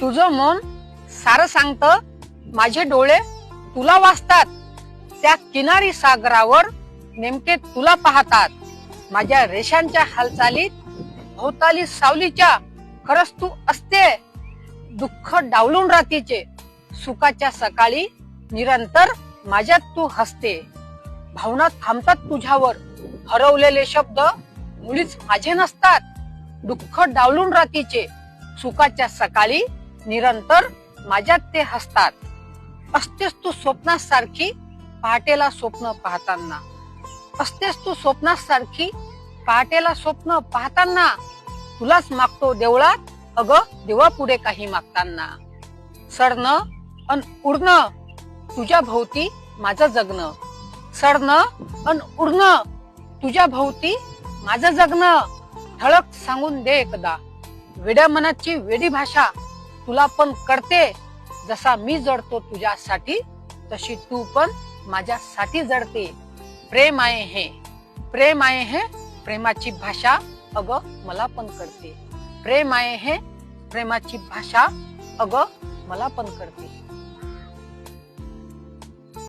तुझं मन सारं सांगत माझे डोळे तुला वाचतात. त्या किनारी सागरावर नेमके तुला पाहतात. माझ्या रेषांच्या हालचालीत भोवताली सावलीच्या खरंच तू असते. दुःख डावलून रात्रीचे. सुखाच्या सकाळी निरंतर माझ्यात तू हसते. भावना थांबतात तुझ्यावर. हरवलेले शब्द मुलीच माझे नसतात. दुःख डावलून रात्रीचे. सुखाच्या सकाळी निरंतर माझ्यात ते हसतात. असतेस तू स्वप्नासारखी पहाटेला स्वप्न पाहताना. असतेस तू स्वप्नासारखी पहाटेला स्वप्न पाहताना. तुलाच मागतो देवळात अग देवा पुढे काही मागताना. सडणं अन उडणं तुझ्या भोवती माझं जगणं. सडणं अन उडणं तुझ्या भोवती माझं जगणं. ठळक सांगून दे एकदा. वेड्या मनाची वेडी भाषा तुला पण कळते जसा मी जडतो तुझ्यासाठी तशी तू पण माझ्यासाठी जडते. प्रेम आहे हे. प्रेम आहे हे प्रेमाची भाषा अग मला पण कळते प्रेम आहे हे प्रेमाची भाषा अग मला पण कळते